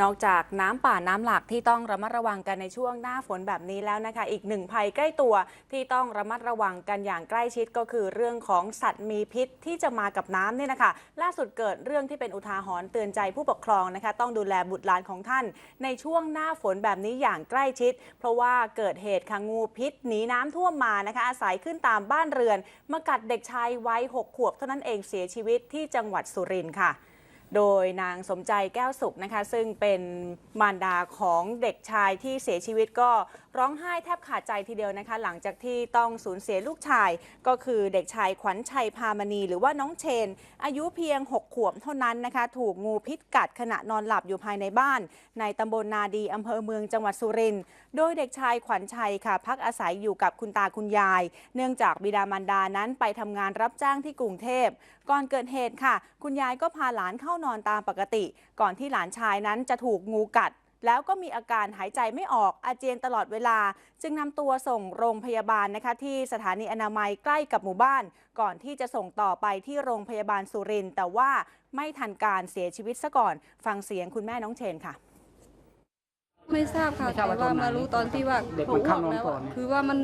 นอกจากน้ำป่าน้ำหลากที่ต้องระมัดระวังกันในช่วงหน้าฝนแบบนี้แล้วนะคะ อีกหนึ่งภัยใกล้ตัวที่ต้องระมัดระวังกันอย่างใกล้ชิดก็คือเรื่องของสัตว์มีพิษที่จะมากับน้ำเนี่ยนะคะ ล่าสุดเกิดเรื่องที่เป็นอุทาหรณ์เตือนใจผู้ปกครองนะคะ ต้องดูแลบุตรหลานของท่าน ในช่วงหน้าฝนแบบนี้อย่างใกล้ชิด เพราะว่าเกิดเหตุค่ะงูพิษหนีน้ำท่วมมานะคะ อาศัยขึ้นตามบ้านเรือน มากัดเด็กชายวัยหกขวบเท่านั้นเองเสียชีวิตที่จังหวัดสุรินทร์ค่ะ โดยนางสมใจแก้วสุขนะคะ ซึ่งเป็นมารดาของเด็กชายที่เสียชีวิตก็ร้องไห้แทบขาดใจทีเดียวนะคะ หลังจากที่ต้องสูญเสียลูกชาย ก็คือเด็กชายขวัญชัยพามณี หรือว่าน้องเชน อายุเพียง 6 ขวบเท่านั้นนะคะ ถูกงูพิษกัดขณะนอนหลับอยู่ภายในบ้าน ในตำบลนาดีอำเภอเมืองจังหวัดสุรินทร์โดยเด็กชายขวัญชัยค่ะ พักอาศัยอยู่กับคุณตาคุณยาย เนื่องจากบิดามารดานั้นไปทำงานรับจ้างที่กรุงเทพก่อนเกิดเหตุค่ะ คุณยายก็พาหลานเข้านอนตามปกติ ก่อนที่หลานชายนั้นจะถูกงูกัด แล้วก็มีอาการหายใจไม่ออกอาเจียนตลอดเวลา จึงนำตัวส่งโรงพยาบาลนะคะที่สถานีอนามัยใกล้กับหมู่บ้าน ก่อนที่จะส่งต่อไปที่โรงพยาบาลสุรินทร์แต่ว่าไม่ทันการเสียชีวิตซะก่อน ฟังเสียงคุณแม่น้องเชนค่ะไม่ทราบค่ะไม่ทราแต่บว่าตอว่านไหนมารู้ตอนที่ว่าเด็กมันเข้านอนแล้วก่ออะนคือว่ามัน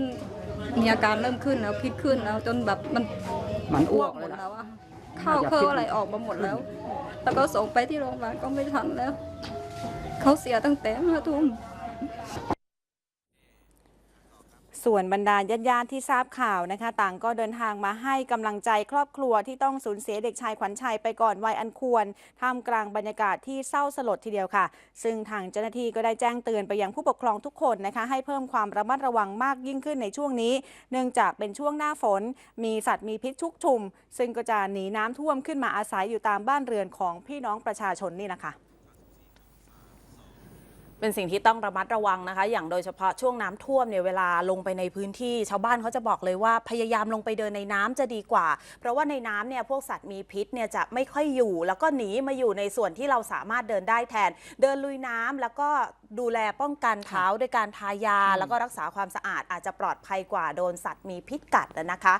มีอาการเริ่มขึ้นแล้วพิษขึ้นแล้วจนแบบมันมันอ้อ้ววกกหเลมยดนะแล้วอะ ข้าวน่าจะเคอพิษอะไรออกมาหมดแล้ว แล้วก็ส่งไปที่โรงพยาบาลก็ไม่ทันแล้ว เขาเสียตั้งแต่ห้าทุ่ม ส่วนบรรดาญาติๆที่ทราบข่าวนะคะ ต่างก็เดินทางมาให้กำลังใจครอบครัวที่ต้องสูญเสียเด็กชายขวัญชัยไปก่อนวัยอันควรท่ามกลางบรรยากาศที่เศร้าสลดทีเดียวค่ะ ซึ่งทางเจ้าหน้าที่ก็ได้แจ้งเตือนไปยังผู้ปกครองทุกคนนะคะ ให้เพิ่มความระมัดระวังมากยิ่งขึ้นในช่วงนี้ เนื่องจากเป็นช่วงหน้าฝน มีสัตว์มีพิษชุกชุม ซึ่งก็จะหนีน้ำท่วมขึ้นมาอาศัยอยู่ตามบ้านเรือนของพี่น้องประชาชนนี่นะคะ เป็นสิ่งที่ต้องระมัดระวังนะคะ อย่างโดยเฉพาะช่วงน้ำท่วมเนี่ยเวลาลงไปในพื้นที่ชาวบ้านเขาจะบอกเลยว่าพยายามลงไปเดินในน้ำจะดีกว่า เพราะว่าในน้ำเนี่ยพวกสัตว์มีพิษเนี่ยจะไม่ค่อยอยู่ แล้วก็หนีมาอยู่ในส่วนที่เราสามารถเดินได้แทน เดินลุยน้ำแล้วก็ดูแลป้องกันเท้าด้วยการทายา แล้วก็รักษาความสะอาดอาจจะปลอดภัยกว่าโดนสัตว์มีพิษกัดนะคะ